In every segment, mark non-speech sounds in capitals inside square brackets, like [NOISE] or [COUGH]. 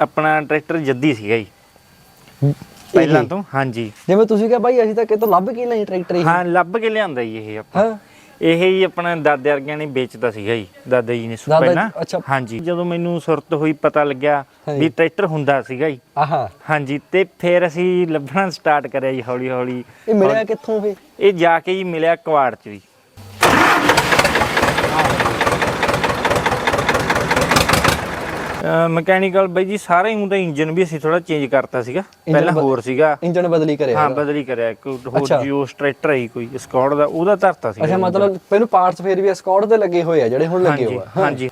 ਆਪਣਾ ਟਰੈਕਟਰ ਜੱਦੀ ਸੀਗਾ ਜੀ। ਪਹਿਲਾਂ ਤੋਂ ਹਾਂਜੀ। ਜਿਵੇਂ ਤੁਸੀਂ ਕਿਹਾ ਬਾਈ ਅਸੀਂ ਤਾਂ ਕਿਤੋਂ ਲੱਭ ਕੇ ਲਈ ਟਰੈਕਟਰ ਇਹ। ਹਾਂ ਲੱਭ ਕੇ ਲਿਆਂਦਾ ਜੀ ਇਹ ਆਪਾਂ। ਇਹ ਹੀ ਆਪਣਾ ਦਾਦੇ ਵਰਗਿਆਂ ਨੇ ਵੇਚਦਾ ਸੀਗਾ ਜੀ ਦਾਦਾ ਜੀ ਨੇ ਪਹਿਲਾਂ। ਅੱਛਾ। ਹਾਂਜੀ। ਜਦੋਂ ਮੈਨੂੰ ਸੁਰਤ ਹੋਈ ਪਤਾ ਲੱਗਿਆ। ਵੀ ਟਰੈਕਟਰ ਹੁੰਦਾ ਸੀਗਾ ਜੀ। ਆਹਾ। ਹਾਂਜੀ ਤੇ ਫਿਰ ਅਸੀਂ ਲੱਭਣਾ ਸਟਾਰਟ ਕਰਿਆ ਜੀ ਹੌਲੀ ਹੌਲੀ ਇਹ ਮਿਲਿਆ ਕਿੱਥੋਂ ਫੇ ਇਹ ਜਾ ਕੇ ਜੀ ਮਿਲਿਆ ਕਵਾੜ ਚ ਵੀ ਮਕੈਨੀਕਲ ਬਾਈ ਜੀ ਸਾਰਾ ਹੀ ਉਹਦਾ ਇੰਜਨ ਵੀ ਅਸੀਂ ਥੋੜਾ ਚੇਂਜ ਕਰਤਾ ਸੀਗਾ। ਪਹਿਲਾਂ ਹੋਰ ਸੀਗਾ। ਇੰਜਨ ਬਦਲੀ ਕਰਿਆ ਹਾਂ। ਬਦਲੀ ਕਰਿਆ। ਇੱਕ ਹੋਰ। ਜੀਓ ਸਟ੍ਰੈਕਟਰ ਹੀ ਕੋਈ ਸਕਾਟ ਦਾ ਉਹਦਾ ਧਰਤਾ ਸੀਗਾ ਅੱਛਾ। ਮਤਲਬ ਪਹਿਲਾਂ ਪਾਰਟਸ ਫੇਰ ਵੀ ਸਕਾਟ ਤੇ ਲੱਗੇ ਹੋਏ ਆ ਜਿਹੜੇ ਹੁਣ ਲੱਗੇ ਹੋਏ ਆ। ਹਾਂਜੀ।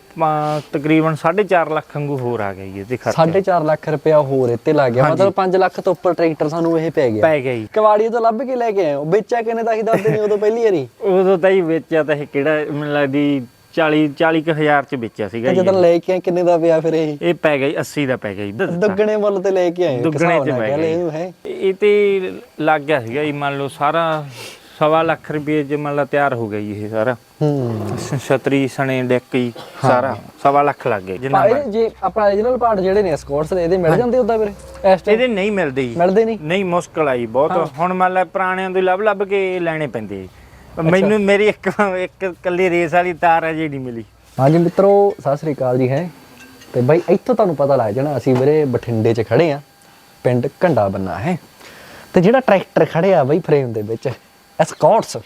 ਤਕਰੀਬਨ 4.5 ਲੱਖ ਵਾਂਗੂ ਹੋਰ ਆ ਗਿਆ ਜੀ ਇਹਦੇ ਖਰਚਾ। 4.5 ਲੱਖ ਰੁਪਇਆ ਹੋਰ ਇੱਥੇ ਲੱਗ ਗਿਆ। ਮਤਲਬ 5 ਲੱਖ ਤੋਂ ਉੱਪਰ ਟਰੈਕਟਰ ਸਾਨੂੰ ਇਹ ਪੈ ਗਿਆ। ਪੈ ਗਿਆ ਜੀ। ਕਵਾੜੀ ਤੋਂ ਲੱਭ ਕੇ ਲੈ ਕੇ ਆਏ ਵੇਚਿਆ ਕਿਨੇ ਦਾ ਹੀ ਦੱਸਦੇ ਨਹੀਂ ਉਦੋਂ ਪਹਿਲੀ ਵਾਰੀ? ਉਦੋਂ ਤਾਂ ਹੀ ਵੇਚਿਆ ਤਾਂ ਇਹ ਕਿਹੜਾ ਮੈਨੂੰ ਲੱਗਦੀ 40 40 ਕੁ ਹਜ਼ਾਰ ਚ ਵੇਚਿਆ ਸੀਗਾ ਤੇ ਜੀ ਜਦੋਂ ਲੈ ਕੇ ਆਏ ਕਿੰਨੇ ਦਾ ਪਿਆ ਫਿਰ ਇਹ? ਇਹ ਪੈ ਗਿਆ ਜੀ 80 ਦਾ ਪੈ ਗਿਆ ਜੀ ਦੁੱਗਣੇ ਮੁੱਲ ਤੇ ਲੈ ਕੇ ਆਏ ਦੁੱਗਣੇ ਚ ਪੈ ਗਿਆ ਹੈ। ਇਹ ਤੇ ਲੱਗ ਗਿਆ ਸੀਗਾ ਜੀ ਮੰਨ ਲਓ ਸਾਰਾ ਸਵਾ ਲੱਖ ਰੁਪਏ ਚ ਮੰਨ ਲਾ ਤਿਆਰ ਹੋ ਗਿਆ ਜੀ ਇਹ ਸਾਰਾ। ਹੂੰ। ਸ- ਛਤਰੀ ਸਣੇ ਡੈਕ ਹੀ। ਸਾਰਾ ਸਵਾ ਲੱਖ ਲੱਗ ਗਿਆ ਜਿੰਨਾ ਭਾਈ ਜੇ ਆਪਣਾ origignal ਪਾਰਟ ਜਿਹੜੇ ਨੇ ਸਕਾਟਸ ਦੇ ਇਹਦੇ ਮਿਲ ਜਾਂਦੇ ਉਦਾਂ ਵੀਰੇ ਇਸ time? ਇਹਦੇ ਨਹੀਂ ਮਿਲਦੇ ਜੀ। ਮਿਲਦੇ ਨਹੀਂ? ਨਹੀਂ ਮੁਸ਼ਕਲ ਆਈ ਬਹੁਤ। ਹੁਣ ਮੰਨ ਲਾ ਪੁਰਾਣਿਆਂ ਤੋਂ ਲੱਭ ਲੱਭ ਕੇ ਲੈਣੇ ਪੈਂਦੇ ਆ। ਮੈਨੂੰ ਮੇਰੀ ਇੱਕ ਇੱਕ ਕੱਲੀ ਰੇਸ ਵਾਲੀ ਤਾਰ ਅਜੇ ਨਹੀਂ ਮਿਲੀ। ਹਾਂਜੀ ਮਿੱਤਰੋ, ਸਤਿ ਸ੍ਰੀ ਅਕਾਲ ਜੀ, ਹੈ। ਤੇ ਬਾਈ, ਇੱਥੋਂ ਤੁਹਾਨੂੰ ਪਤਾ ਲੱਗ ਜਾਣਾ, ਅਸੀਂ ਵੀਰੇ ਬਠਿੰਡੇ 'ਚ ਖੜੇ ਆ ਪਿੰਡ ਘੰਡਾ ਬੰਨਾ, ਹੈ। ਤੇ ਜਿਹੜਾ ਟਰੈਕਟਰ ਖੜਿਆ ਬਾਈ ਫਰੇਮ ਦੇ ਵਿੱਚ ਐਸਕਾਟਸ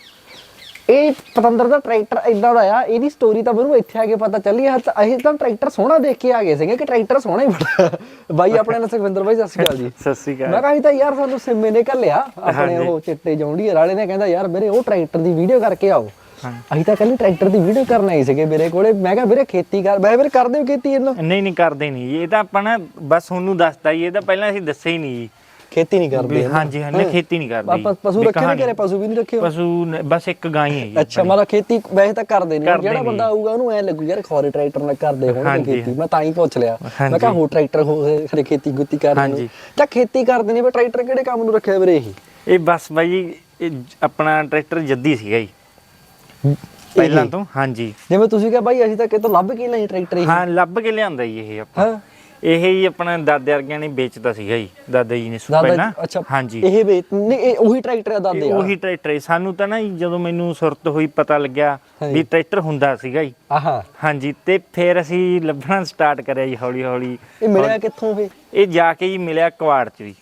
ਇਹ ਪਤੰਦਰ ਦਾ ਟਰੈਕਟਰ ਇਦਾਂ ਦਾ ਆ ਇਹਦੀ ਸਟੋਰੀ ਤਾਂ ਮੈਨੂੰ ਇੱਥੇ ਆ ਕੇ ਪਤਾ ਚੱਲੀ ਆ ਤਾਂ ਅਸੀਂ ਤਾਂ ਟਰੈਕਟਰ ਸੋਹਣਾ ਦੇਖ ਕੇ ਆ ਗਏ ਸੀਗੇ ਕਿ ਟਰੈਕਟਰ ਸੋਹਣਾ ਹੀ ਬੜਾ। ਬਾਈ ਆਪਣੇ ਨਾਲ ਸੁਖਵਿੰਦਰ ਬਾਈ ਸਤਿ ਸ੍ਰੀ ਅਕਾਲ ਜੀ। [LAUGHS] ਸਤਿ ਸ੍ਰੀ ਮੈਂ ਕਿਹਾ ਤਾਂ ਯਾਰ ਸਾਨੂੰ ਸਿੰਮੇ ਨੇ ਘੱਲਿਆ ਆਪਣੇ। ਉਹ ਚਿੱਟੇ ਜੌਂਡੀਅਰ ਵਾਲੇ ਨੇ ਕਹਿੰਦਾ ਯਾਰ ਵੀਰੇ ਉਹ ਟਰੈਕਟਰ ਦੀ ਵੀਡੀਓ ਕਰਕੇ ਆਓ। ਹਾਂ। ਅਸੀਂ ਤਾਂ ਕੱਲੀ ਟਰੈਕਟਰ ਦੀ ਵੀਡੀਓ ਕਰਨ ਆਏ ਸੀਗੇ ਮੇਰੇ ਕੋਲੇ। ਮੈਂ ਕਿਹਾ ਵੀਰੇ ਖੇਤੀ ਕਰ। ਮੈਂ ਵੀਰੇ ਕਰਦੇ ਹੋ ਖੇਤੀ ਇਹਨਾਂ? ਨਹੀਂ ਨਹੀਂ ਕਰਦੇ ਨਹੀਂ। ਇਹ ਤਾਂ ਆਪਾਂ ਨਾ ਬਸ ਤੁਹਾਨੂੰ ਦੱਸਤਾ ਹੀ ਇਹ ਤਾਂ ਪਹਿਲਾਂ ਅਸੀਂ ਦੱਸਿਆ ਹੀ ਨਹੀਂ ਜੀ। ਖੇਤੀ ਨਹੀਂ ਕਰਦੇ ਵੀ ਹਾਂਜੀ ਹਾਂ? ਨਹੀਂ ਖੇਤੀ ਨਹੀਂ ਕਰਦੇ। ਆਪਾਂ। ਪਸ਼ੂ ਰੱਖੇ ਨੇ ਕਹਾਣੀ- ਘਰੇ ਪਸ਼ੂ ਵੀ ਨਹੀਂ ਰੱਖੇ? ਪਸ਼ੂ ਨ- ਬਸ ਇੱਕ ਗਾਂ ਹੀ ਹੈ ਜੀ ਅੱਛਾ ਮਤਲਬ ਖੇਤੀ ਵੈਸੇ ਤਾਂ ਕਰਦੇ ਨਹੀਂ। ਕਰਦੇ ਜਿਹੜਾ। ਬੰਦਾ ਆਊਗਾ ਉਹਨੂੰ ਐ ਲੱਗੂ ਯਾਰ ਖੋਰੇ ਟਰੈਕਟਰ ਨਾਲ ਕਰਦੇ ਹੋਣਗੇ ਹਾਂਜੀ। ਖੇਤੀ। ਮੈਂ ਤਾਂ ਹੀ ਪੁੱਛ ਲਿਆ। ਮੈਂ ਹਾਂਜੀ। ਕਿਹਾ ਹੋ ਟਰੈਕਟਰ ਹੋ ਖਰੇ ਖੇਤੀ ਗੁੱਤੀ ਕਰਦੇ ਨੇ। ਹਾਂਜੀ। ਤਾਂ ਖੇਤੀ ਕਰਦੇ ਨੇ ਵੀ ਟਰੈਕਟਰ ਕਿਹੜੇ ਕੰਮ ਨੂੰ ਰੱਖਿਆ ਵੀਰੇ ਇਹ? ਇਹ ਬਸ ਬਾਈ ਜੀ, ਇਹ ਜ- ਆਪਣਾ ਟਰੈਕਟਰ ਜੱਦੀ ਸੀਗਾ ਜੀ। ਪਹਿਲਾਂ ਤੋਂ ਹਾਂਜੀ। ਜਿਵੇਂ ਤੁਸੀਂ ਕਿਹਾ ਬਾਈ ਅਸੀਂ ਤਾਂ ਕਿਤੋਂ ਲੱਭ ਕੇ ਲਈ ਟਰੈਕਟਰ ਇਹ। ਹਾਂ ਲੱਭ ਕੇ ਲਿਆਂਦਾ ਜੀ ਇਹ ਆਪਾਂ। ਹਾਂ। ਇਹ ਹੀ ਆਪਣਾ ਦਾਦੇ ਵਰਗਿਆਂ ਨੇ ਵੇਚਦਾ ਸੀਗਾ ਜੀ ਦਾਦਾ ਜੀ ਨੇ ਸੁ- ਦਾਦਾ ਪਹਿਲਾਂ। ਜੀ, ਅੱਛਾ ਹਾਂਜੀ। ਇਹ ਵੇ ਨਹੀਂ ਇਹ ਉਹੀ ਟਰੈਕਟਰ ਆ ਦਾਦੇ ਇਹ ਉਹੀ ਟਰੈਕਟਰ ਹੈ। ਸਾਨੂੰ ਤਾਂ ਨਾ ਜੀ ਜਦੋਂ ਮੈਨੂੰ ਸੁਰਤ ਹੋਈ ਪਤਾ ਲੱਗਿਆ। ਵੀ ਟਰੈਕਟਰ ਹੁੰਦਾ ਸੀਗਾ ਜੀ। ਆਹਾ। ਹਾਂਜੀ ਤੇ ਫਿਰ ਅਸੀਂ ਲੱਭਣਾ ਸਟਾਰਟ ਕਰਿਆ ਜੀ ਹੌਲੀ ਹੌਲੀ ਇਹ ਮਿਲਿਆ ਕਿੱਥੋਂ ਫੇ ਇਹ ਜਾ ਕੇ ਜੀ ਮਿਲਿਆ ਕਵਾੜ ਚ ਵੀ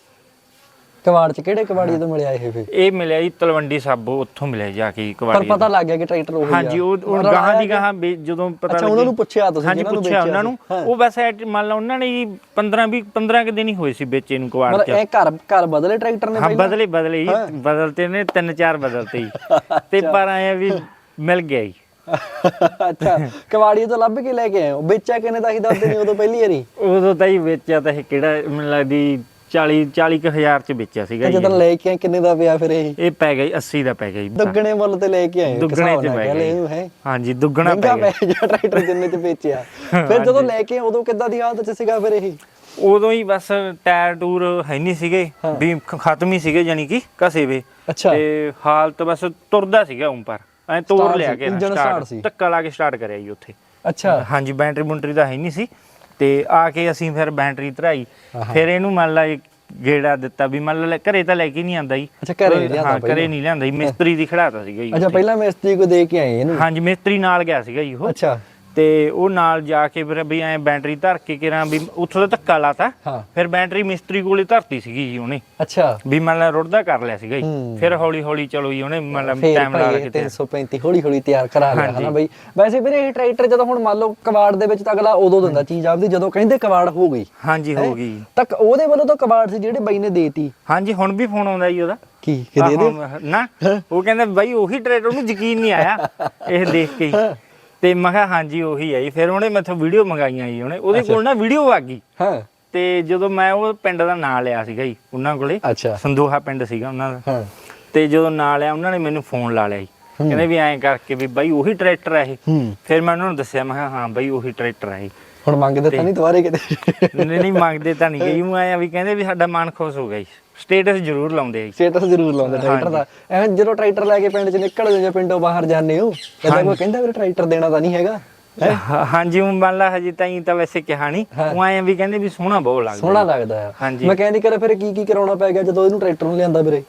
ਕਵਾੜ ਚ ਕਿਹੜੇ ਕਵਾੜੀ ਤੋਂ ਮਿਲਿਆ ਇਹ ਫੇ ਇਹ ਮਿਲਿਆ ਜੀ ਤਲਵੰਡੀ ਸਾਬੋ ਉੱਥੋਂ ਮਿਲਿਆ ਜਾ ਕੇ ਜੀ ਪਰ ਕਵਾੜੀ ਪਤਾ ਲੱਗ ਗਿਆ ਕਿ ਟਰੈਕਟਰ ਉਹੀ ਆ। ਹਾਂਜੀ ਉਹ ਗਾਹਾਂ ਦੀ ਗਾਹਾਂ ਜਦੋਂ ਪਤਾ ਅੱਛਾ, ਉਹਨਾਂ ਨੂੰ ਪੁੱਛਿਆ ਤੁਸੀਂ ਹਾਂਜੀ ਪੁੱਛਿਆ ਉਹਨਾਂ ਨੂੰ। ਉਹ ਐਟ- ਮੰਨ ਲਾ ਉਹਨਾਂ ਨੇ ਜੀ 15 20 15 ਕੁ ਦਿਨ ਹੀ ਹੋਏ ਸੀ ਵੇਚੇ ਨੂੰ ਕਵਾੜ ਮਤਲਬ ਚ। ਇਹ ਘਰ ਘਰ ਬਦਲੇ ਟਰੈਕਟਰ ਨੇ ਹਾਂ ਪਹਿਲਾਂ? ਬਦਲੇ ਬਦਲੇ ਜੀ। ਬਦਲਤੇ ਨੇ ਤਿੰਨ ਚਾਰ ਬਦਲਤੇ ਜੀ। ਤੇ ਪਰ ਆਇਆ ਵੀ ਮਿਲ ਗਿਆ ਜੀ। ਅੱਛਾ ਕਵਾੜੀ ਤੋਂ ਲੱਭ ਕੇ ਲੈ ਕੇ ਆਏ ਹੋ? ਵੇਚਿਆ ਕਿਨੇ ਦਾ ਹੀ ਦੱਸਦੇ ਨਹੀਂ ਉਦੋਂ ਪਹਿਲੀ ਵਾਰੀ। ਉਦੋਂ ਤਾਂ ਹੀ ਵੇਚਿਆ ਤਾਂ ਇਹ ਕਿਹੜਾ ਮੈਨੂੰ ਲੱਗਦੀ 40 40 ਕੁ ਹਜ਼ਾਰ ਚ ਵੇਚਿਆ ਸੀਗਾ ਤੇ ਜੀ ਜਦੋਂ ਲੈ ਕੇ ਆਏ ਕਿੰਨੇ ਦਾ ਪਿਆ ਫਿਰ ਇਹ? ਇਹ ਪੈ ਗਿਆ ਜੀ 80 ਦਾ ਪੈ ਗਿਆ ਜੀ। ਦੁੱਗਣੇ ਮੁੱਲ ਤੇ ਲੈ ਕੇ ਆਏ ਦੁੱਗਣੇ ਚ ਪੈ ਗਿਆ ਲਓ ਜੀ। ਹੈ। ਹਾਂਜੀ ਦੁੱਗਣਾ ਪੈ ਗਿਆ। ਗਿਆ ਟਰੈਕਟਰ ਜਿੰਨੇ ਚ ਵੇਚਿਆ। ਫਿਰ ਜਦੋਂ ਲੈ ਕੇ ਆਏ, ਉਦੋਂ ਕਿੱਦਾਂ ਦੀ ਹਾਲਤ ਚ ਸੀਗਾ ਫਿਰ ਇਹ? ਉਦੋਂ ਹੀ ਬਸ ਟਾਇਰ ਟੂਰ ਹੈ ਨਹੀਂ ਸੀਗੇ ਵੀ ਖ- ਖਤਮ ਹੀ ਸੀਗੇ ਜਾਨੀ ਕਿ ਕਸੇ ਵੇ। ਅੱਛਾ। ਤੇ ਹਾਲਤ ਬਸ ਤੁਰਦਾ ਸੀਗਾ ਉੱਪਰ ਐ ਤੋੜ Start ਲਿਆ ਸੀ, ਕੇ engine start ਸੀ। ਧੱਕਾ ਲਾ ਕੇ ਸਟਾਰਟ ਕਰਿਆ ਜੀ ਉੱਥੇ। ਅੱਛਾ। ਹਾਂਜੀ ਬੈਟਰੀ ਬੁੰਟਰੀ ਤਾਂ ਹੈ ਨਹੀਂ ਸੀ। ਤੇ ਆ ਕੇ ਅਸੀਂ ਫਿਰ ਬੈਟਰੀ ਧਰਾਈ। ਫਿਰ ਇਹਨੂੰ ਮੰਨ ਲਾ ਗੇੜਾ ਦਿੱਤਾ ਵੀ ਮੰਨ ਲਾ ਘਰੇ ਤਾਂ ਲੈ ਕੇ ਨਹੀਂ ਆਂਦਾ ਜੀ। ਅੱਛਾ, ਘਰੇ ਲਿਆਂਦਾ ਹਾਂ। ਘਰੇ ਨਹੀਂ ਲਿਆਂਦਾ ਜੀ ਮਿਸਤਰੀ ਦੀ ਖੜਾਤਾ ਸੀਗਾ ਜੀ ਅੱਛਾ। ਪਹਿਲਾਂ ਮਿਸਤਰੀ ਕੋ ਦੇ ਕੇ ਆਏ ਇਹਨੂੰ? ਹਾਂਜੀ ਮਿਸਤਰੀ ਨਾਲ ਗਿਆ ਸੀਗਾ ਜੀ ਉਹ। ਅੱਛਾ। ਤੇ ਉਹ ਨਾਲ ਜਾ ਕੇ ਫਿਰ ਵੀ ਐ ਬੈਟਰੀ ਧਰ ਕੇ ਕਿਰਾਂ ਵੀ ਉੱਥੋਂ ਦਾ ਧੱਕਾ ਲਾਤਾ। ਹਾਂ। ਫਿਰ ਬੈਟਰੀ ਮਿਸਤਰੀ ਕੋਲੇ ਧਰਤੀ ਸੀਗੀ ਜੀ ਉਹਨੇ। ਅੱਛਾ। ਵੀ ਮੰਨ ਲਾ ਰੁੜਦਾ ਕਰ ਲਿਆ ਸੀਗਾ ਜੀ। ਹੂੰ। ਫਿਰ ਹੌਲੀ ਹੌਲੀ ਚਲੋ ਜੀ ਉਹਨੇ ਮੰਨ ਲਾ ਫੇਰ ਟਾਈਮ ਲਾ ਭਾਈ ਕੇ ਇਹ ਤੇ 335 ਹੌਲੀ ਹੌਲੀ ਤਿਆਰ ਕਰਾ ਲਿਆ ਹਾਂਜੀ। ਹਨਾ ਬਈ। ਵੈਸੇ ਵੀਰੇ ਇਹ ਟਰੈਕਟਰ ਜਦੋਂ ਹੁਣ ਮੰਨ ਲਓ ਕਬਾੜ ਦੇ ਵਿੱਚ ਤਾਂ ਅਗਲਾ ਉਦੋਂ ਦਿੰਦਾ ਚੀਜ਼ ਆਪਦੀ ਜਦੋਂ ਕਹਿੰਦੇ ਕਬਾੜ ਹੋ ਗਈ। ਹਾਂਜੀ ਹੋ ਗਈ। ਤੱਕ ਉਹਦੇ ਵੱਲੋਂ ਤਾਂ ਕਬਾੜ ਸੀ ਜਿਹੜੇ ਬਾਈ ਨੇ ਦੇਤੀ। ਹਾਂਜੀ ਹੁਣ ਵੀ ਫੋਨ ਆਉਂਦਾ ਜੀ ਉਹਦਾ। ਕੀ ਕਿ ਦੇ ਦੇ ਆਹੋ, ਨਾ ਉਹ ਕਹਿੰਦਾ ਬਾਈ ਉਹੀ ਟਰੈਕਟਰ ਉਹਨੂੰ ਯਕੀਨ ਨਹੀਂ ਆਇਆ ਇਹ ਦੇਖ ਕੇ ਹੀ। ਤੇ ਮੈਂ ਕਿਹਾ ਹਾਂਜੀ ਉਹੀ ਹੈ ਜੀ। ਫਿਰ ਉਹਨੇ ਮੈਥੋਂ ਵੀਡੀਓ ਮੰਗਾਈਆਂ ਜੀ ਉਹਨੇ। ਉਹਦੇ ਕੋਲ ਨਾ ਵੀਡੀਓ ਆ ਗਈ। ਹਾਂ। ਤੇ ਜਦੋਂ ਮੈਂ ਉਹ ਪਿੰਡ ਦਾ ਨਾਂ ਲਿਆ ਸੀਗਾ ਜੀ ਉਹਨਾਂ ਕੋਲੇ। ਅੱਛਾ। ਸੰਦੋਹਾ ਪਿੰਡ ਸੀਗਾ ਉਹਨਾਂ ਦਾ। ਹਾਂ। ਤੇ ਜਦੋਂ ਨਾਂ ਲਿਆ ਉਹਨਾਂ ਨੇ ਮੈਨੂੰ ਫੋਨ ਲਾ ਲਿਆ ਜੀ। ਕਹਿੰਦੇ ਵੀ ਐਂ ਕਰਕੇ ਵੀ ਬਾਈ ਉਹੀ ਟਰੈਕਟਰ ਹੈ ਇਹ। ਫਿਰ ਮੈਂ ਉਹਨਾਂ ਨੂੰ ਦੱਸਿਆ ਮੈਂ ਕਿਹਾ ਹਾਂ ਬਾਈ ਉਹੀ ਟਰੈਕਟਰ ਹੈ ਹੁਣ ਮੰਗਦੇ ਤਾਂ ਨਹੀਂ ਦੁਬਾਰੇ ਕਿਤੇ? ਨਹੀਂ ਨਹੀਂ ਮੰਗਦੇ ਤਾਂ ਨਹੀਂ ਗਈ ਉਹ ਆਇਆ ਵੀ ਕਹਿੰਦੇ ਵੀ ਸਾਡਾ ਮਨ ਖੁਸ਼ ਹੋ ਗਿਆ ਜੀ। ਸਟੇਟਸ ਜ਼ਰੂਰ ਲਾਉਂਦੇ ਆ ਜੀ। ਸਟੇਟਸ ਜ਼ਰੂਰ ਲਾਉਂਦੇ ਟਰੈਕਟਰ ਦਾ। ਐਵੇਂ ਜਦੋਂ ਟਰੈਕਟਰ ਲੈ ਕੇ ਪਿੰਡ ਚ ਨਿਕਲਦੇ ਜਾਂ ਪਿੰਡੋਂ ਬਾਹਰ ਜਾਂਦੇ ਹੋ ਇਦਾਂ ਕੋਈ ਕਹਿੰਦਾ ਵੀਰੇ ਟਰੈਕਟਰ ਦੇਣਾ ਤਾਂ ਨਹੀਂ ਹੈਗਾ? ਹਾਂ- ਹਾਂਜੀ ਉਹ ਮੰਨ ਲਾ ਹਜੇ ਤਾਈਂ ਤਾਂ ਵੈਸੇ ਕਿਹਾ ਨਹੀਂ ਉਹ ਐਂ ਵੀ ਕਹਿੰਦੇ ਵੀ ਸੋਹਣਾ ਬਹੁਤ ਲੱਗਦਾ। ਸੋਹਣਾ ਲੱਗਦਾ ਆ। ਹਾਂਜੀ। ਮਕੈਨਿਕਲ ਫਿਰ ਕੀ ਕੀ ਕਰਾਉਣਾ ਪੈ ਗਿਆ ਜਦੋਂ ਇਹਨੂੰ ਟਰੈਕਟਰ ਨੂੰ ਲਿਆਂਦਾ ਵੀਰੇ?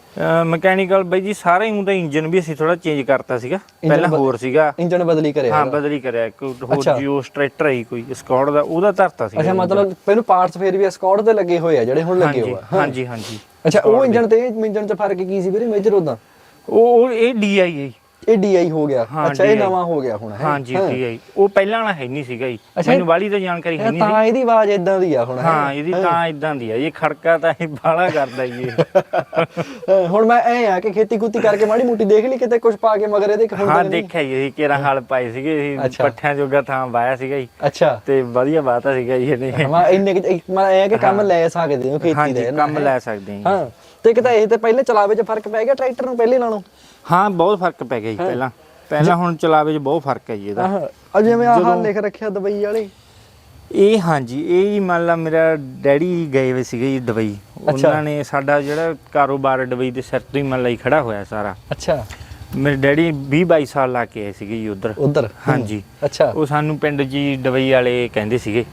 ਮਕੈਨੀਕਲ ਬਾਈ ਜੀ ਸਾਰਾ ਹੀ ਉਹਦਾ ਇੰਜਨ ਵੀ ਅਸੀਂ ਥੋੜਾ ਚੇਂਜ ਕਰਤਾ ਸੀਗਾ। ਪਹਿਲਾਂ ਹੋਰ ਸੀਗਾ। ਇੰਜਨ ਬਦਲੀ ਕਰਿਆ ਹਾਂ। ਬਦਲੀ ਕਰਿਆ। ਇੱਕ ਹੋਰ ਅੱਛਾ। ਜੀਓ ਸਟ੍ਰੈਟਰ ਹੀ ਕੋਈ ਸਕਾਟ ਦਾ ਉਹਦਾ ਧਰਤਾ ਸੀ ਅੱਛਾ ਮਤਲਬ ਪਹਿਲਾਂ ਪਾਰਟਸ ਫੇਰ ਵੀ ਸਕਾਟ ਦੇ ਲੱਗੇ ਹੋਏ ਆ ਜਿਹੜੇ ਹੁਣ ਲੱਗੇ ਹੋਏ ਆ। ਹਾਂਜੀ ਹਾਂਜੀ। ਅੱਛਾ ਉਹ ਇੰਜਨ ਤੇ ਇੰਜਨ 'ਚ ਫ਼ਰਕ ਕੀ ਸੀ ਵੀਰੇ ਮੇਜਰ ਉਦਾਂ ਉਹ ਉਹ ਇਹ ਡੀਆਈ ਹੈ। ਇਹ ਡੀਆਈ ਹੋ ਗਿਆ। ਹਾਂ, ਅੱਛਾ ਇਹ DI ਨਵਾਂ ਹੋ ਗਿਆ ਹੁਣ ਹੈ। ਹਾਂਜੀ ਡੀਆਈ ਉਹ ਪਹਿਲਾਂ ਵਾਲਾ ਹੈ ਨਹੀਂ ਸੀਗਾ ਜੀ। ਅੱਛਾ, ਮੈਨੂੰ ਵਾਲੀ ਤਾਂ ਜਾਣਕਾਰੀ ਹੈ ਇਹ ਨਹੀਂ ਤਾਂ ਇਹਦੀ ਆਵਾਜ਼ ਇਦਾਂ ਦੀ ਆ ਹੁਣ ਹੈਂ? ਹਾਂ ਇਹਦੀ ਤਾਂ ਇਦਾਂ ਦੀ ਆ। ਇਹ ਖੜਕਾ ਤਾਂ ਇਹ ਬਾਲਾ ਕਰਦਾ ਜੀ ਇਹ। ਹੁਣ ਮੈਂ ਐ ਆ ਕਿ ਖੇਤੀ ਕੁੱਤੀ ਕਰਕੇ ਮਾੜੀ ਮੋਟੀ ਦੇਖ ਲਈ ਕਿਤੇ ਕੁਝ ਪਾ ਕੇ ਮਗਰ ਇਹਦੇ ਕਿ ਹਾਂ ਨਹੀਂ। ਦੇਖਿਆ ਜੀ ਇਹ ਕਿਹੜਾ ਹਾਲ ਪਾਏ ਸੀਗੇ ਅੱਛਾ। ਪੱਠਿਆਂ ਜੋਗਾ ਥਾਂ ਵਾਇਆ ਸੀਗਾ ਜੀ। ਅੱਛਾ। ਤੇ ਵਧੀਆ ਬਾਤ ਆ ਸੀਗਾ ਜੀ ਇਹਨੇ। ਮੈਂ ਇੰਨੇ ਕੁ- ਇੱਕ ਮੈਂ ਐ ਕਿ ਕੰਮ ਲੈ ਸਕਦੇ ਹੋ ਖੇਤੀ ਹਾਂਜੀ ਦੇ ਕੰਮ ਲੈ ਸਕਦੇ ਹਾਂ ਜੀ। ਹਾਂ। ਤੇ ਇੱਕ ਤਾਂ ਇਹ ਤੇ ਪਹਿਲੇ ਚਲਾਵੇ 'ਚ ਫ਼ਰਕ ਪੈ ਗਿਆ ਟਰੈਕਟਰ ਨੂੰ ਪਹਿਲੇ ਨਾਲੋਂ। ਹਾਂ ਬਹੁਤ ਫ਼ਰਕ ਪੈ ਗਿਆ ਜੀ ਪਹਿਲਾਂ। ਪਹਿਲਾਂ ਹੁਣ ਚਲਾਵੇ 'ਚ ਬਹੁਤ ਫ਼ਰਕ ਹੈ ਜੀ ਇਹਦਾ। ਆਹ ਆ ਜਿਵੇਂ ਆਹ ਲਿਖ ਰੱਖਿਆ ਦੁਬਈ ਵਾਲੇ। ਇਹ ਹਾਂਜੀ ਇਹ ਜੀ ਮੰਨ ਲਾ ਮੇਰਾ ਡੈਡੀ ਗਏ ਹੋਏ ਸੀਗੇ ਜੀ ਦੁਬਈ। ਉਹਨਾਂ ਨੇ ਸਾਡਾ ਜਿਹੜਾ ਕਾਰੋਬਾਰ ਦੁਬਈ ਦੇ ਸਿਰ ਤੋਂ ਹੀ ਮੰਨ ਲਾ ਹੀ ਖੜਾ ਹੋਇਆ ਸਾਰਾ। ਅੱਛਾ। ਮੇਰੇ ਡੈਡੀ 20 22 ਸਾਲ ਲਾ ਕੇ ਆਏ ਸੀਗੇ ਜੀ ਉਧਰ। ਉਧਰ? ਹਾਂਜੀ। ਅੱਛਾ। ਉਹ ਸਾਨੂੰ ਪਿੰਡ ਜੀ ਦੁਬਈ ਵਾਲੇ ਕਹਿੰਦੇ ਸੀਗੇ।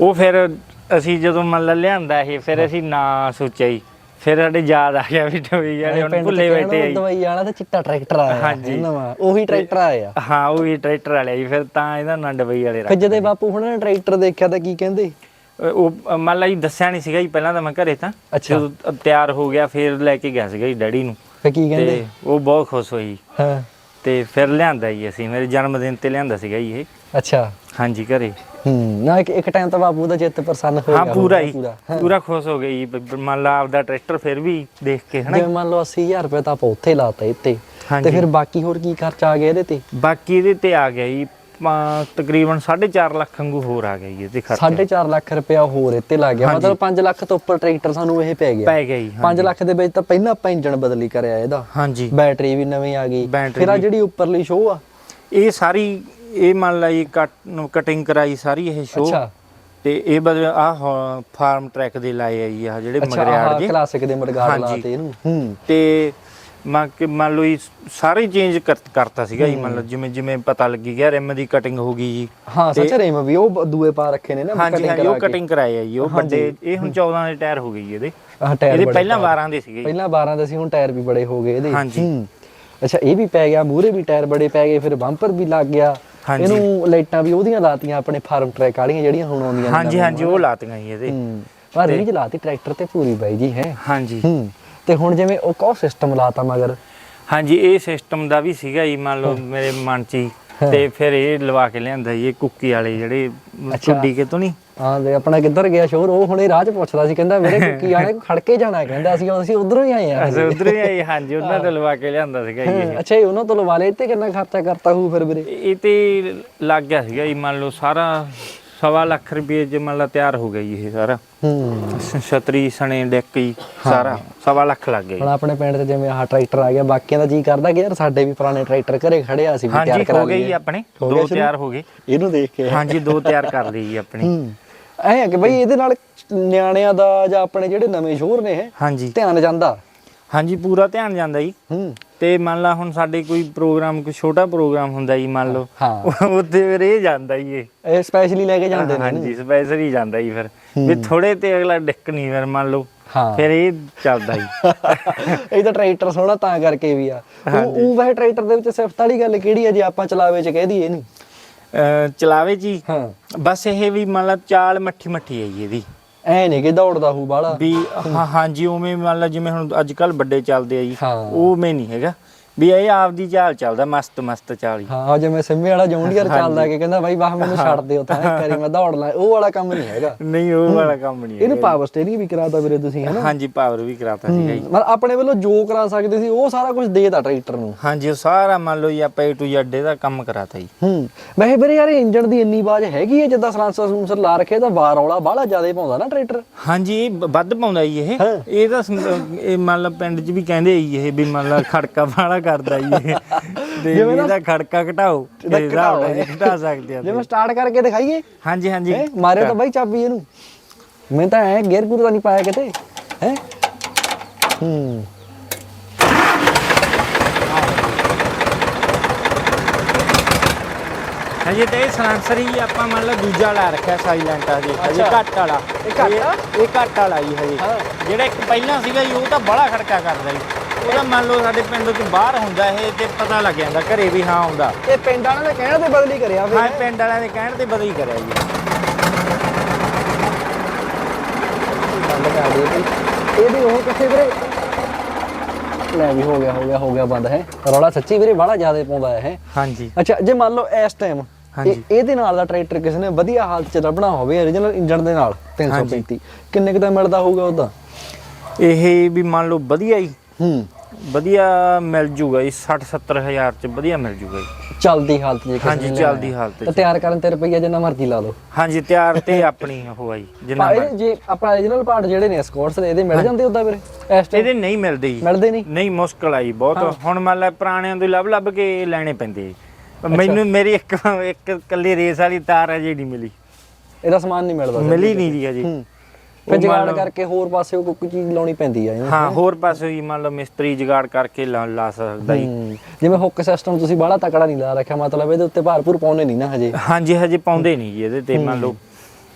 ਉਹ ਫਿਰ ਅਸੀਂ ਜਦੋਂ ਮੰਨ ਲਾ ਲਿਆਂਦਾ ਇਹ ਫਿਰ ਅਸੀਂ ਨਾ ਸੋਚਿਆ ਜੀ। ਫਿਰ ਸਾਡੇ ਯਾਦ ਆ ਗਿਆ ਵੀ ਦੁਬਈ ਵਾਲੇ ਹੁਣ ਭੁੱਲੇ ਬੈਠੇ ਆ ਜੀ। ਦੁਬਈ ਵਾਲਾ ਤੇ ਚਿੱਟਾ ਟਰੈਕਟਰ ਆਇਆ ਹਾਂਜੀ। ਨਵਾਂ ਉਹੀ ਟਰੈਕਟਰ ਆਇਆ। ਹਾਂ ਉਹ ਟਰੈਕਟਰ ਵਾਲੇ ਜੀ ਫਿਰ ਤਾਂ ਇਹਦਾ ਨਾਂ ਦੁਬਈ ਵਾਲੇ ਫਿਰ ਰੱਖ ਜਦੇ ਬਾਪੂ ਹੁਣਾਂ ਨੇ ਟਰੈਕਟਰ ਦੇਖਿਆ ਤਾਂ ਕੀ ਕਹਿੰਦੇ? ਉਹ ਮੰਨ ਲਾ ਜੀ ਦੱਸਿਆ ਨਹੀਂ ਸੀਗਾ ਜੀ ਪਹਿਲਾਂ ਤਾਂ ਮੈਂ ਘਰੇ ਤਾਂ। ਜਦੋਂ ਤਿਆਰ ਹੋ ਗਿਆ ਫਿਰ ਲੈ ਕੇ ਗਿਆ ਸੀਗਾ ਜੀ ਡੈਡੀ ਨੂੰ। ਫਿਰ ਕੀ ਕਹਿੰਦੇ? ਉਹ ਬਹੁਤ ਖੁਸ਼ ਹੋਈ। ਹਾਂ। ਤੇ ਫਿਰ ਲਿਆਂਦਾ ਜੀ ਅਸੀਂ ਮੇਰੇ ਜਨਮ ਦਿਨ ਤੇ ਲਿਆਂਦਾ ਸੀਗਾ ਜੀ ਇਹ। ਅੱਛਾ। ਹਾਂਜੀ ਘਰੇ। ਹੂੰ ਨਾ ਇੱਕ ਇੱਕ ਟਾਈਮ ਤਾਂ ਬਾਪੂ ਦਾ ਚਿੱਤ ਪ੍ਰਸੰਨ ਹੋ ਹਾਂ ਗਿਆ ਪੂਰਾ ਹੋਊਗਾ ਹੀ। ਪੂਰਾ। ਪੂਰਾ ਖੁਸ਼ ਹੋ ਗਈ। ਜੀ ਮੰਨ ਲਾ ਆਪਦਾ ਟਰੈਕਟਰ ਫਿਰ ਵੀ ਦੇਖ ਕੇ ਹਨਾ? ਜਿਵੇਂ ਮੰਨ ਲਓ 80000 ਰੁਪਏ ਤਾਂ ਆਪਾਂ ਉੱਥੇ ਲਾਤਾ ਇੱਥੇ ਤੇ। ਫਿਰ ਬਾਕੀ ਹੋਰ ਕੀ ਖਰਚਾ ਆ ਗਿਆ ਇਹਦੇ ਤੇ? ਬਾਕੀ ਇਹਦੇ ਤੇ ਆ ਗਿਆ ਜੀ ਤਕਰੀਬਨ 4.5 ਲੱਖ ਵਾਂਗੂ ਹੋਰ ਆ ਗਿਆ ਜੀ ਇਹਦੇ ਖਰਚਾ। 4.5 ਲੱਖ ਰੁਪਇਆ ਹੋਰ ਇੱਥੇ ਲੱਗ ਗਿਆ। ਮਤਲਬ 5 ਲੱਖ ਤੋਂ ਉੱਪਰ ਟਰੈਕਟਰ ਸਾਨੂੰ ਇਹ ਪੈ ਗਿਆ। ਪੈ ਗਿਆ ਜੀ 5 ਲੱਖ ਦੇ ਵਿੱਚ ਤਾਂ ਪਹਿਲਾਂ ਆਪਾਂ ਇੰਜਣ ਬਦਲੀ ਕਰਿਆ ਇਹਦਾ। ਹਾਂਜੀ। ਬੈਟਰੀ ਵੀ ਨਵੀਂ ਆ ਗਈ। ਫਿਰ ਆ। ਜਿਹੜੀ ਉੱਪਰਲੀ ਸ਼ੋਅ ਆ। ਇਹ ਸਾਰੀ ਇਹ ਮੰਨ ਲਾ ਜੀ ਕੱਟ ਕਟਿੰਗ ਕਰਾਈ ਸਾਰੀ ਇਹ ਸ਼ੋ ਅੱਛਾ। ਤੇ ਇਹ ਬਦਲ ਆ ਫਾਰਮ ਟਰੈਕ ਦੇ ਲਾਏ ਆ ਜੀ ਆ ਜਿਹੜੇ ਮਗਰਿਆੜ ਜੀ। ਕਲਾਸਿਕ ਦੇ ਹਾਂਜੀ। ਲਾਤੇ ਇਹਨੂੰ। ਹੂੰ। ਤੇ ਮੰਨ ਕੇ ਮੰਨ ਲਓ ਸਾਰੇ ਚੇਂਜ ਕਰਤਾ ਸੀਗਾ ਜੀ ਮੰਨ ਲਓ ਜਿਵੇਂ ਜਿਵੇਂ ਪਤਾ ਲੱਗੀ ਗਿਆ ਰਿਮ ਦੀ ਕਟਿੰਗ ਹੋ ਗਈ ਜੀ। ਹਾਂ ਸੱਚ ਰੇਮ ਵੀ ਉਹ ਦੂਏ ਪਾ ਰੱਖੇ ਨੇ ਨਾ ਹਾਂਜੀ ਕਰਾ ਉਹ ਕੇ। ਕਟਿੰਗ ਕਰਾਏ ਆ ਜੀ ਉਹ ਵੱਡੇ ਇਹ ਹੁਣ 14 ਦੇ ਟਾਇਰ ਹੋ ਗਏ ਜੀ ਇਹਦੇ। ਇਹਦੇ ਪਹਿਲਾਂ ਪਾ- 12 ਦੇ ਸੀਗੇ। ਪਹਿਲਾਂ 12 ਦੇ ਸੀ ਹੁਣ ਟਾਇਰ ਵੀ ਬੜੇ ਹੋ ਗਏ ਇਹਦੇ। ਹਾਂਜੀ। ਅੱਛਾ ਇਹ ਵੀ ਪੈ ਗਿਆ ਮੂਹਰੇ ਵੀ ਟਾਇਰ ਬੜੇ ਪੈ ਗਏ ਫਿਰ ਬੰਪਰ ਵੀ ਲੱਗ ਗਿਆ। ਇਹਨੂੰ ਲਾਈਟਾਂ ਵੀ ਉਹਦੀਆਂ ਲਾਤੀਆਂ ਆਪਣੇ ਫਾਰਮ ਟਰੈਕ ਵਾਲੀਆਂ ਜਿਹੜੀਆਂ ਹੁਣ ਆਉਂਦੀਆਂ ਨੇ ਹਾਂਜੀ। ਹਾਂਜੀ ਉਹ ਲਾਤੀਆਂ ਜੀ ਇਹਦੇ। ਪਰ ਇਹ ਚਲਾਤੀ ਟਰੈਕਟਰ ਤੇ ਪੂਰੀ ਬਾਈ ਜੀ ਹੈ। ਹਾਂਜੀ। ਤੇ ਹੁਣ ਜਿਵੇਂ ਉਹ ਕੋ ਸਿਸਟਮ ਲਾਤਾ ਮਗਰ? ਹਾਂਜੀ ਇਹ ਸਿਸਟਮ ਦਾ ਵੀ ਸੀਗਾ ਜੀ ਮੰਨ ਲਓ ਮੇਰੇ ਮਨ 'ਚ ਤੇ ਫਿਰ ਇਹ ਲਵਾ ਕੇ ਲਿਆਂਦਾ ਜੀ ਇਹ ਕੁੱਕੀ ਵਾਲੇ ਜਿਹੜੇ। ਟੁੱਡੀ ਕੇ ਤੋਂ ਨਹੀਂ ਹਾਂ ਤੇ ਆਪਣਾ ਕਿੱਧਰ ਗਿਆ ਸ਼ੋਰ? ਉਹ ਹੁਣੇ ਰਾਹ 'ਚ ਪੁੱਛਦਾ ਸੀ ਕਹਿੰਦਾ ਮੇਰੇ ਕੁੱਕੀ ਆਣੇ ਖੜ ਕੇ ਜਾਣਾ ਕਹਿੰਦਾ ਅਸੀਂ ਅਸੀਂ ਉਧਰੋਂ ਹੀ ਆਏ ਆ। ਅਸੀਂ ਉਧਰ ਹੀ ਆਏ ਹਾਂਜੀ ਉਹਨਾਂ ਤੋਂ ਲਵਾ ਕੇ ਲਿਆਂਦਾ ਸੀਗਾ ਜੀ ਇਹ। ਅੱਛਾ ਇਹ ਉਹਨਾਂ ਤੋਂ ਲਵਾ ਲਏ ਤੇ ਕਿੰਨਾ ਖਰਚਾ ਕਰਤਾ ਹੋਊ ਫਿਰ ਵੀਰੇ? ਇਹ ਤੇ ਲੱਗ ਗਿਆ ਸੀਗਾ ਜੀ ਮੰਨ ਲਓ ਸਾਰਾ ਸਵਾ ਲੱਖ ਰੁਪਏ ਚ ਮੰਨ ਲਾ ਤਿਆਰ ਹੋ ਗਿਆ ਜੀ ਇਹ ਸਾਰਾ। ਹੂੰ। ਸ- ਛਤਰੀ ਸਣੇ ਡੈਕ ਜੀ ਸਾਰਾ ਸਵਾ ਲੱਖ ਲੱਗ ਗਿਆ ਹੁਣ ਜੀ। ਆਪਣੇ ਪਿੰਡ 'ਚ ਜਿਵੇਂ ਆਹ ਟਰੈਕਟਰ ਆ ਗਿਆ ਬਾਕੀਆਂ ਦਾ ਜੀ ਕਰਦਾ ਕਿ ਯਾਰ ਸਾਡੇ ਵੀ ਪੁਰਾਣੇ ਟਰੈਕਟਰ ਘਰੇ ਖੜੇ ਆ ਅਸੀਂ ਵੀ ਤਿਆਰ ਹਾਂਜੀ ਕਰਾ ਹੋ ਗਏ ਜੀ ਲਈਏ ਆਪਣੇ ਹੋ ਦੋ ਗਿਆ ਸ਼ੁਰੂ? ਤਿਆਰ ਹੋ ਗਏ। ਇਹਨੂੰ ਦੇਖ ਕੇ। ਹਾਂਜੀ ਦੋ ਤਿਆਰ ਕਰ ਲਈ ਜੀ ਆਪਣੇ। ਹੂੰ। ਐ ਕਿ ਬਈ ਇਹਦੇ ਨਾਲ ਨਿਆਣਿਆਂ ਦਾ ਜਾਂ ਆਪਣੇ ਜਿਹੜੇ ਨਵੇਂ ਸ਼ੋਰ ਨੇ ਇਹ ਹਾਂਜੀ। ਧਿਆਨ ਜਾਂਦਾ। ਹਾਂਜੀ ਪੂਰਾ ਧਿਆਨ ਜਾਂਦਾ ਜੀ। ਹੂੰ। ਤੇ ਮੰਨ ਲਾ ਹੁਣ ਸਾਡੇ ਕੋਈ ਪ੍ਰੋਗਰਾਮ ਕੋਈ ਛੋਟਾ ਪ੍ਰੋਗਰਾਮ ਹੁੰਦਾ ਜੀ ਮੰਨ ਲਓ। ਹਾਂ। ਉੱਥੇ ਫਿਰ ਇਹ ਜਾਂਦਾ ਜੀ ਇਹ। ਇਹ ਸਪੈਸ਼ਲੀ ਲੈ ਕੇ ਜਾਂਦੇ ਨੇ। ਹਾਂਜੀ ਸਪੈਸ਼ਲ ਹੀ ਜਾਂਦਾ ਜੀ ਫਿਰ। ਵੀ ਥੋੜੇ ਤੇ ਅਗਲਾ ਡਿੱਕ ਨਹੀਂ ਫਿਰ ਮੰਨ ਲਓ। ਹਾਂ। ਫਿਰ ਇਹ ਚੱਲਦਾ ਜੀ। [LAUGHS] ਇਹ ਤਾਂ ਟਰੈਕਟਰ ਸੋਹਣਾ ਤਾਂ ਕਰਕੇ ਵੀ ਆ। ਉਹ ਉਹ ਵੈਸੇ ਟਰੈਕਟਰ ਦੇ ਵਿੱਚ ਸਿਫਤ ਵਾਲੀ ਗੱਲ ਕਿਹੜੀ ਆ ਜੇ ਆਪਾਂ ਚਲਾਵੇ ਚ ਕਹਿ ਦਈਏ ਨਹੀਂ ਚਲਾਵੇ ਜੀ। ਹਾਂ। ਬਸ ਇਹ ਵੀ ਮੰਨ ਲਾ ਚਾਲ ਮੱਠੀ ਮੱਠੀ ਹੈ ਜੀ ਇਹਦੀ। ਐ ਨਹੀਂ ਕਿ ਦੌੜਦਾ ਹੂ ਬਾਲਾ ਵੀ ਹਾਂ ਹਾਂਜੀ ਉਵੇਂ ਮੰਨ ਲਾ ਜਿਵੇਂ ਹੁਣ ਅੱਜ ਕੱਲ ਵੱਡੇ ਚੱਲਦੇ ਆ ਜੀ। ਉਵੇਂ ਨਹੀਂ ਹੈਗਾ। ਵੀ ਇਹ ਆਪਦੀ ਚਾਲ ਚੱਲਦਾ ਮਸਤ ਮਸਤ ਚਾਲ ਹੀ। ਹਾਂ ਜਿਵੇਂ ਸਿੰਮੇ ਵਾਲਾ ਜੌਂਡੀਅਰ ਚੱਲਦਾ ਕਿ ਕਹਿੰਦਾ ਬਾਈ ਵਾਹ ਮੈਨੂੰ ਛੱਡ ਦਿਓ ਤਾਂ ਕਰੀ ਮੈਂ ਦੌੜ ਲਾਂ ਉਹ ਵਾਲਾ ਕੰਮ ਨਹੀਂ ਹੈਗਾ। ਨਹੀਂ ਉਹ ਵਾਲਾ ਕੰਮ ਨਹੀਂ ਇਹਨੂੰ ਪਾਵਰ ਸਟੇਰਿੰਗ ਵੀ ਕਰਾਤਾ ਵੀਰੇ ਤੁਸੀਂ ਹਨਾ? ਹਾਂਜੀ ਪਾਵਰ ਵੀ ਕਰਾਤਾ ਸੀਗਾ ਜੀ। ਮਤਲਬ ਆਪਣੇ ਵੱਲੋਂ ਜੋ ਕਰਾ ਸਕਦੇ ਸੀ ਉਹ ਸਾਰਾ ਕੁਝ ਦੇਤਾ ਟਰੈਕਟਰ ਨੂੰ। ਹਾਂਜੀ ਉਹ ਸਾਰਾ ਮੰਨ ਲਓ ਜੀ ਆਪਾਂ A to Z ਦਾ ਕੰਮ ਕਰਾਤਾ ਜੀ। ਹੂੰ ਵੈਸੇ ਵੀਰੇ ਯਾਰ ਇੰਜਣ ਦੀ ਇੰਨੀ ਆਵਾਜ਼ ਹੈਗੀ ਹੈ ਜਿੱਦਾਂ ਸਲਾਂਸਰ ਸਲੂਂਸਰ ਲਾ ਰੱਖੇ ਤਾਂ ਵਾਰ ਰੌਲਾ ਬਾਹਲਾ ਜ਼ਿਆਦਾ ਪਾਉਂਦਾ ਨਾ ਟਰੈਕਟਰ। ਹਾਂਜੀ ਵੱਧ ਪਾਉਂਦਾ ਜੀ ਇਹ। ਇਹ ਤਾਂ ਇਹ ਮੰਨ ਲਾ ਪਿੰਡ 'ਚ ਵੀ ਕਹਿੰਦੇ ਜੀ ਇਹ ਵੀ ਮੰਨ ਲਾ ਖੜਕਾ ਵਾਲਾ ਕਰਦਾ ਜੀ। ਤੇ ਵੀ ਇਹਦਾ ਖੜਕਾ ਘਟਾਓ ਇਹਦਾ ਘਟਾਓ। ਜੀ ਘਟਾ ਸਕਦੇ ਆ ਜਿਵੇਂ ਸਟਾਰਟ ਕਰਕੇ ਦਿਖਾਈਏ। ਹਾਂਜੀ ਹਾਂਜੀ। ਹੈਂ? ਮਾਰੇ ਤਾਂ ਬਾਈ ਚਾਬੀ ਇਹਨੂੰ। ਮੈਂ ਤਾਂ ਐ ਗੇਅਰ ਗੂਰ ਤਾਂ ਨਹੀਂ ਪਾਇਆ ਕਿਤੇ। ਹੈ? ਹੂੰ। ਹਜੇ ਤੇ ਇਹ ਸਲਾਂਸਰ ਹੀ ਆਪਾਂ ਮੰਨ ਲਾ ਦੂਜਾ ਲਾ ਰੱਖਿਆ ਸਾਈਲੈਂਟ ਹਜੇ ਹਜੇ ਅੱਛਾ। ਘੱਟ ਵਾਲਾ। ਇਹ ਘੱਟ ਆ? ਇਹ ਘੱਟ ਵਾਲਾ ਜੀ ਹਜੇ। ਹਾਂ। ਜਿਹੜਾ ਇੱਕ ਪਹਿਲਾਂ ਸੀਗਾ ਜੀ ਉਹ ਤਾਂ ਬੜਾ ਖੜਕਾ ਕਰਦਾ ਜੀ। ਉਹਦਾ ਮੰਨ ਲਓ ਸਾਡੇ ਪਿੰਡ ਤੋਂ ਬਾਹਰ ਹੁੰਦਾ ਇਹ ਤੇ ਪਤਾ ਲੱਗ ਜਾਂਦਾ ਘਰੇ ਵੀ ਹਾਂ ਆਉਂਦਾ। ਇਹ ਪਿੰਡ ਵਾਲਿਆਂ ਦੇ ਕਹਿਣ ਤੇ ਬਦਲੀ ਕਰਿਆ ਫਿਰ। ਹਾਂ ਪਿੰਡ ਵਾਲਿਆਂ ਦੇ ਕਹਿਣ ਤੇ ਬਦਲੀ ਕਰਿਆ ਜੀ। ਬੰਦ ਕਰ ਇਹਦੀ ਉਹ ਕਿੱਥੇ ਵੀਰੇ? ਲੈ ਵੀ ਹੋ ਗਿਆ ਹੋ ਗਿਆ ਹੋ ਗਿਆ ਬੰਦ ਹੈ। ਰੌਲਾ ਸੱਚੀ ਵੀਰੇ ਬੜਾ ਜ਼ਿਆਦਾ ਪਾਉਂਦਾ ਹੈ ਹੈਂ। ਹਾਂਜੀ। ਅੱਛਾ ਜੇ ਮੰਨ ਲਓ ਇਸ ਟਾਈਮ ਹਾਂਜੀ। ਇਹਦੇ ਨਾਲ ਦਾ ਟਰੈਕਟਰ ਕਿਸੇ ਨੇ ਵਧੀਆ ਹਾਲਤ ਚ ਲੱਭਣਾ ਹੋਵੇ origignal ਇੰਜਨ ਦੇ ਨਾਲ 335 ਕਿੰਨੇ ਕੁ ਦਾ ਮਿਲਦਾ ਹੋਊਗਾ ਉਹਦਾ? ਇਹ ਵੀ ਮੰਨ ਲਓ ਵਧੀਆ ਹੀ। ਹੂੰ। ਵਧੀਆ ਮਿਲ ਜੂਗਾ ਜੀ 60 70 ਹਜ਼ਾਰ ਚ ਵਧੀਆ ਮਿਲ ਜੂਗਾ ਜੀ। ਚੱਲਦੀ ਹਾਲਤ ਜੇ ਕਿਸੇ ਹਾਂਜੀ, ਨੇ ਲੈਣਾ ਚੱਲਦੀ ਹੈ। ਹਾਲਤ ਤਾਂ ਚ। ਤਿਆਰ ਕਰਨ ਤੇ ਰੁਪਈਆ ਜਿੰਨਾ ਮਰਜ਼ੀ ਲਾ ਲਓ। ਹਾਂਜੀ ਤਿਆਰ ਤੇ ਆਪਣੀ ਉਹ ਆ ਜੀ ਜਿੰਨਾ ਮਰਜ਼ੀ। ਜੇ ਆਪਣਾ origignal ਪਾਰਟ ਜਿਹੜੇ ਨੇ ਸਕੋਰਟਸ ਦੇ ਇਹਦੇ ਮਿਲ ਜਾਂਦੇ ਉਦਾਂ ਵੀਰੇ ਇਸ ਟਾਈਮ ਇਹਦੇ ਨਹੀਂ ਮਿਲਦੇ ਜੀ। ਮਿਲਦੇ ਨਹੀਂ? ਨਹੀਂ ਮੁਸ਼ਕਲ ਆਈ ਬਹੁਤ। ਹੁਣ ਮੰਨ ਲੈ ਪੁਰਾਣਿਆਂ ਤੋਂ ਲੱਭ ਲੱਭ ਕੇ ਲੈਣੇ ਪੈਂਦੇ ਜੀ। ਮੈਨੂੰ ਮੇਰੀ ਇੱਕ ਇੱਕ ਕੱਲੀ ਰੇਸ ਵਾਲੀ ਤਾਰ ਅਜੇ ਨਹੀਂ ਮਿਲੀ। ਇਹਦਾ ਸਮਾਨ ਨਹੀਂ ਮਿਲਦਾ। ਮਿਲੀ ਨਹੀਂ ਜੀ ਅਜੇ। ਹੂੰ। ਫਿਰ ਜਗਾੜ ਕਰਕੇ ਹੋਰ ਪਾਸੇ ਕੋਈ ਚੀਜ਼ ਲਾਉਣੀ ਪੈਂਦੀ ਆ ਇਹਨੂੰ ਹਾਂ ਹੋਰ ਪਾਸੇ ਹੀ ਮੰਨ ਲਓ ਮਿਸਤਰੀ ਜੁਗਾੜ ਕਰਕੇ ਲਾ ਲਾ ਸਕਦਾ ਜੀ। ਹੂੰ। ਜਿਵੇਂ ਹੁੱਕ ਸਿਸਟਮ ਤੁਸੀਂ ਬਾਹਲਾ ਤਕੜਾ ਨਹੀਂ ਲਾ ਰੱਖਿਆ ਮਤਲਬ ਇਹਦੇ ਉੱਤੇ ਭਾਰਪੂਰ ਪਾਉਣੇ ਨਹੀਂ ਨਾ ਹਜੇ। ਹਾਂਜੀ ਹਜੇ ਪਾਉਂਦੇ ਨਹੀਂ ਜੀ ਇਹਦੇ ਤੇ ਮੰਨ ਲਓ।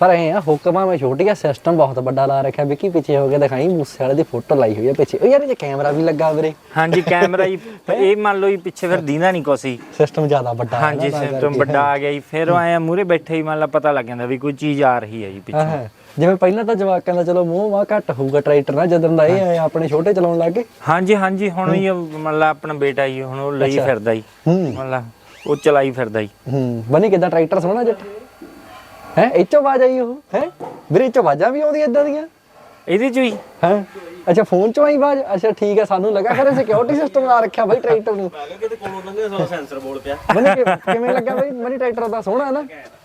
ਪਰ ਇਹ ਆ ਹੁੱਕ ਭਾਵੇਂ ਛੋਟੀ ਆ ਸਿਸਟਮ ਬਹੁਤ ਵੱਡਾ ਲਾ ਰੱਖਿਆ। ਵਿੱਕੀ ਪਿੱਛੇ ਹੋ ਕੇ ਦਿਖਾਈ ਮੂਸੇ ਵਾਲੇ ਦੀ ਫੋਟੋ ਲਾਈ ਹੋਈ ਆ ਪਿੱਛੇ। ਉਹ ਯਾਰ ਇਹ ਕੈਮਰਾ ਵੀ ਲੱਗਾ ਵੀਰੇ। ਹਾਂਜੀ ਕੈਮਰਾ ਜੀ [LAUGHS] ਇਹ ਮੰਨ ਲਓ ਜੀ ਪਿੱਛੇ ਫਿਰ ਦੀਂਦਾ ਨਹੀਂ ਕੁਛ ਸਿਸਟਮ ਜ਼ਿਆਦਾ ਵੱਡਾ ਹੈ ਹਾਂਜੀ ਸਿਸਟਮ। ਵੱਡਾ ਆ ਗਿਆ ਜੀ। ਫਿਰ ਉਹ ਆਇਆ ਮੂਰੇ ਬੈਠੇ ਹੀ ਮੰਨ ਲਾ ਪਤਾ ਲੱਗ ਜਾਂਦਾ ਵੀ ਕੋਈ ਚੀਜ਼ ਆ ਰਹੀ ਹੈ ਜੀ ਹਾਂ, ਪਿੱਛੇ। ਹਾਂ। ਜਿਵੇਂ ਪਹਿਲਾਂ ਤਾਂ ਜਵਾਕਾਂ ਦਾ ਚਲੋ ਮੂੰਹ ਮਾ ਘੱਟ ਹੋਊਗਾ ਟਰੈਕਟਰ ਨਾਲ ਜਦੋਂ ਦਾ ਇਹ ਆਏ ਆਪਣੇ ਛੋਟੇ ਚਲਾਉਣ ਲੱਗੇ ਹਾਂਜੀ ਹਾਂਜੀ ਹੁਣ ਹੀ। ਮੰਨ ਲਾ ਆਪਣਾ ਬੇਟਾ ਜੀ ਹੁਣ ਉਹ ਲਈ। ਫਿਰਦਾ ਹੂੰ। ਮੰਨ ਲਾ ਉਹ ਚਲਾਈ ਫਿਰਦਾ ਜੀ ਹੂੰ ਬਣੀ ਕਿਦਾਂ ਟਰੈਕਟਰ ਸੋਹਣਾ ਜੱਟ ਹੈ ਇਹ ਚੋਂ ਆਵਾਜ਼ ਆਈ ਉਹ ਹੈ? ਵੀਰੇ ਚੋਂ ਆਵਾਜ਼ਾਂ ਵੀ ਆਉਂਦੀਆਂ ਇਦਾਂ ਦੀਆਂ? ਇਹਦੇ ਚ ਹੀ। ਹੈ? ਅੱਛਾ ਫੋਨ ਚੋਂ ਆਈ ਆਵਾਜ਼? ਅੱਛਾ ਠੀਕ ਹੈ ਸਾਨੂੰ ਲੱਗਾ ਖਰੇ ਸਿਕਿਉਰਿਟੀ ਸਿਸਟਮ ਲਾ ਰੱਖਿਆ ਬਾਈ ਟਰੈਕਟਰ ਨੂੰ। ਕਿਤੇ ਕੋਲੋਂ ਲੰਘੇ ਸੋ ਸੈਂਸਰ ਬੋਲ ਪਿਆ। ਬਣੀ ਕਿ- ਕਿਵੇਂ ਲੱਗਾ ਬਾਈ ਮਨੀ ਟਰੈਕਟਰ ਦਾ ਸੋਹਣਾ ਨਾ? ਹਾਂ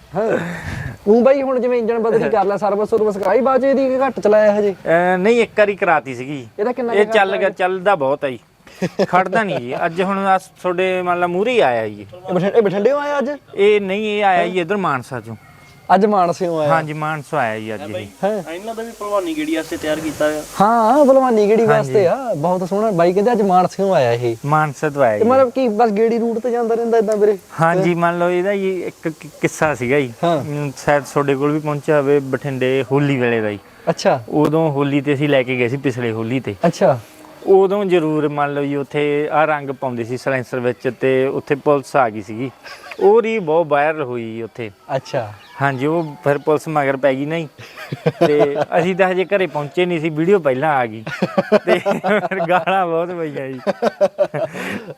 ਉਹ ਬਾਈ ਹੁਣ ਜਿਵੇਂ ਇੰਜਨ ਬਦਲੀ ਕਰ ਲਿਆ ਸਰਵਿਸ ਸਰਵਿਸ ਕਰਾਈ ਬਾਅਦ ਚ ਇਹਦੀ ਕਿ ਘੱਟ ਚਲਾਇਆ ਹਜੇ? ਅਹ ਨਹੀਂ ਇੱਕ ਵਾਰੀ ਕਰਾਤੀ ਸੀਗੀ। ਇਹਦਾ ਕਿੰਨਾ ਇਹ ਚੱਲ ਗਿਆ ਚੱਲਦਾ ਬਹੁਤ ਆ ਜੀ। ਖੜਦਾ ਨਹੀਂ ਜੀ। ਅੱਜ ਹੁਣ ਆਹ ਤੁਹਾਡੇ ਮੰਨ ਲਾ ਮੂਰੇ ਹੀ ਆਇਆ ਜੀ। ਇਹ ਬਠਿੰਡੇ ਆਇਆ ਅੱਜ? ਇਹ ਨਹੀਂ ਇਹ ਆਇਆ ਜੀ ਇਧਰ ਮਾਨਸਾ ਚੋਂ। ਅੱਜ ਮਾਨਸਿਓਂ ਆਇਆ। ਹਾਂਜੀ ਮਾਨਸਾ ਆਇਆ ਜੀ ਅੱਜ ਇਹ। ਹੈ ਇਹਨਾਂ ਦਾ ਵੀ ਭਲਵਾਨੀ ਗੇੜੀ ਵਾਸਤੇ ਤਿਆਰ ਕੀਤਾ ਆ ਹਾਂ ਭਲਵਾਨੀ ਗੇੜੀ ਵਾਸਤੇ ਆ ਬਹੁਤ ਸੋਹਣਾ। ਬਾਈ ਕਹਿੰਦੇ ਅੱਜ ਮਾਨਸਿਓਂ ਆਇਆ ਇਹ। ਮਾਨਸਾ ਤੋਂ ਆਇਆ ਜੀ। ਮਤਲਬ ਕੀ ਬਸ ਗੇੜੀ ਰੂਟ ਤੇ ਜਾਂਦਾ ਰਹਿੰਦਾ ਇਦਾਂ ਵੀਰੇ? ਹਾਂਜੀ ਮੰਨ ਲਓ ਇਹਦਾ ਜੀ ਇੱਕ ਕਿੱਸਾ ਸੀਗਾ ਜੀ। ਸ਼ਾਇਦ ਤੁਹਾਡੇ ਕੋਲ ਵੀ ਪਹੁੰਚਿਆ ਹੋਵੇ ਬਠਿੰਡੇ ਹੋਲੀ ਵੇਲੇ ਦਾ ਜੀ। ਅੱਛਾ। ਉਦੋਂ ਹੋਲੀ ਤੇ ਅਸੀਂ ਲੈ ਕੇ ਗਏ ਸੀ ਪਿਛਲੇ ਹੋਲੀ ਤੇ। ਅੱਛਾ। ਉਦੋਂ ਜ਼ਰੂਰ ਮੰਨ ਲਓ ਜੀ ਉੱਥੇ ਆ ਰੰਗ ਪਾਉਂਦੇ ਸੀ ਸਲੈਂਸਰ ਵਿੱਚ ਤੇ ਉੱਥੇ ਪੁਲਿਸ ਆ ਗਈ ਸੀਗੀ। ਉਹ ਰੀ ਬਹੁਤ ਵਾਇਰਲ ਹੋਈ ਉੱਥੇ। ਅੱਛਾ। ਹਾਂਜੀ ਉਹ ਫਿਰ ਪੁਲਿਸ ਮਗਰ ਪੈ ਗਈ ਨਹੀਂ। ਤੇ ਅਸੀਂ ਤਾਂ ਹਜੇ ਘਰੇ ਪਹੁੰਚੇ ਨਹੀਂ ਸੀ ਵੀਡੀਓ ਪਹਿਲਾਂ ਆ ਗਈ। ਤੇ ਫਿਰ ਗਾਲਾਂ ਬਹੁਤ ਪਈਆਂ ਜੀ।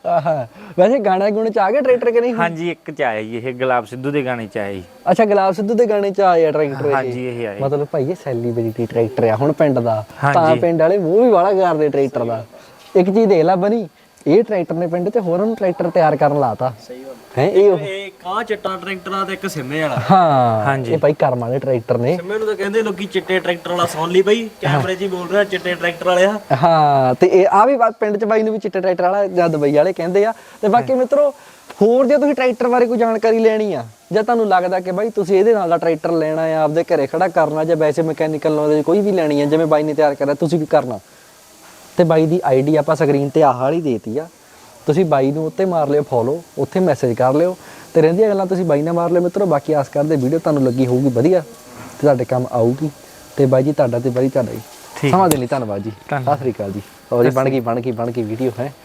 ਆਹਾ ਵੈਸੇ ਗਾਣਾ ਗੁਣ ਚ ਆ ਗਿਆ ਟਰੈਕਟਰ ਕਿ ਨਹੀਂ ਹਾਂਜੀ ਇੱਕ ਚ ਆਇਆ ਜੀ ਇਹ ਗੁਲਾਬ ਸਿੱਧੂ ਦੇ ਗਾਣੇ ਚ ਆਇਆ ਜੀ। ਅੱਛਾ ਗੁਲਾਬ ਸਿੱਧੂ ਦੇ ਗਾਣੇ ਚ ਆਇਆ ਟਰੈਕਟਰ ਇਹ। ਹਾਂਜੀ ਇਹ ਆਇਆ ਮਤਲਬ ਭਾਈ ਇਹ ਸੈਲੀਬ੍ਰਿਟੀ ਟਰੈਕਟਰ ਆ ਹੁਣ ਪਿੰਡ ਦਾ। ਤਾਂ। ਪਿੰਡ ਵਾਲੇ ਮੂੰਹ ਵੀ ਵਾਲਾ ਕਰਦੇ ਟਰੈਕਟਰ ਦਾ। ਇੱਕ ਚੀਜ਼ ਦੇਖ ਲੈ ਬਣੀ ਇਹ ਟਰੈਕਟਰ ਨੇ ਪਿੰਡ 'ਚ ਹੋਰਾਂ ਨੂੰ ਟਰੈਕਟਰ ਤਿਆਰ ਕਰਨ ਲਾਤਾ। ਸਹੀ ਹੈ ਇਹ ਉਹ- ਇਹ ਕਾਂ ਚਿੱਟਾ ਟਰੈਕਟਰਾਂ ਤੇ ਇੱਕ ਸਿੰਮੇ ਵਾਲਾ। ਹਾਂ ਹਾਂਜੀ। ਇਹ ਭਾਈ ਕਰਮ ਵਾਲੇ ਟਰੈਕਟਰ ਨੇ। ਸਿੰਮੇ ਨੂੰ ਤਾਂ ਕਹਿੰਦੇ ਲੋਕੀ ਚਿੱਟੇ ਟਰੈਕਟਰ ਵਾਲਾ ਸੁਣ ਲਈ ਬਈ। ਕੈਮਰੇ 'ਚ ਹੀ ਬੋਲ ਰਿਹਾ ਚਿੱਟੇ ਟਰੈਕਟਰ ਵਾਲਿਆ ਹਾਂ ਤੇ ਇਹ ਆ ਵੀ ਬਾਤ ਪਿੰਡ 'ਚ ਬਾਈ ਨੂੰ ਵੀ ਚਿੱਟੇ ਟਰੈਕਟਰ ਵਾਲਾ ਜਾਂ ਦੁਬਈ ਵਾਲੇ ਕਹਿੰਦੇ ਆ। ਤੇ ਬਾਕੀ ਮਿੱਤਰੋ ਹੋਰ ਜੇ ਤੁਸੀਂ ਟਰੈਕਟਰ ਬਾਰੇ ਕੋਈ ਜਾਣਕਾਰੀ ਲੈਣੀ ਆ ਜਾਂ ਤੁਹਾਨੂੰ ਲੱਗਦਾ ਕਿ ਬਾਈ ਤੁਸੀਂ ਇਹਦੇ ਨਾਲ ਦਾ ਟਰੈਕਟਰ ਲੈਣਾ ਆ ਆਪਦੇ ਘਰੇ ਖੜਾ ਕਰਨਾ ਜਾਂ ਵੈਸੇ ਮੈਕੈਨੀਕਲ ਨੌਲੇਜ ਕੋਈ ਵੀ ਲੈਣੀ ਆ ਜਿਵੇਂ ਬਾਈ ਨੇ ਤਿਆਰ ਕਰਿਆ ਤੁਸੀਂ ਵੀ ਕਰਨਾ? ਤੇ ਬਾਈ ਦੀ ਆਈਡੀ ਆਪਾਂ ਸਕਰੀਨ ਤੇ ਆਹ ਵਾਲੀ ਦੇਤੀ ਆ। ਤੁਸੀਂ ਬਾਈ ਨੂੰ ਉੱਤੇ ਮਾਰ ਲਿਓ ਫੋਲੋ ਉੱਥੇ ਮੈਸੇਜ ਕਰ ਲਿਓ ਤੇ ਰਹਿੰਦੀਆਂ ਗੱਲਾਂ ਤੁਸੀਂ ਬਾਈ ਨਾਲ ਮਾਰ ਲਿਓ ਮਿੱਤਰੋ ਬਾਕੀ ਆਸ ਕਰਦੇ ਵੀਡੀਓ ਤੁਹਾਨੂੰ ਲੱਗੀ ਹੋਊਗੀ ਵਧੀਆ ਤੇ ਤੁਹਾਡੇ ਕੰਮ ਆਊਗੀ ਤੇ ਬਾਈ ਜੀ ਤੁਹਾਡਾ ਤੇ ਬਾਈ ਤੁਹਾਡਾ ਜੀ। ਸਮਾਂ ਦੇ ਲਈ ਧੰਨਵਾਦ ਜੀ। ਸਤਿ ਸ੍ਰੀ ਅਕਾਲ ਜੀ ਹੋਰ ਜੀ ਬਣ ਗਈ ਬਣ ਗਈ ਬਣ ਗਈ ਵੀਡੀਓ ਹੈ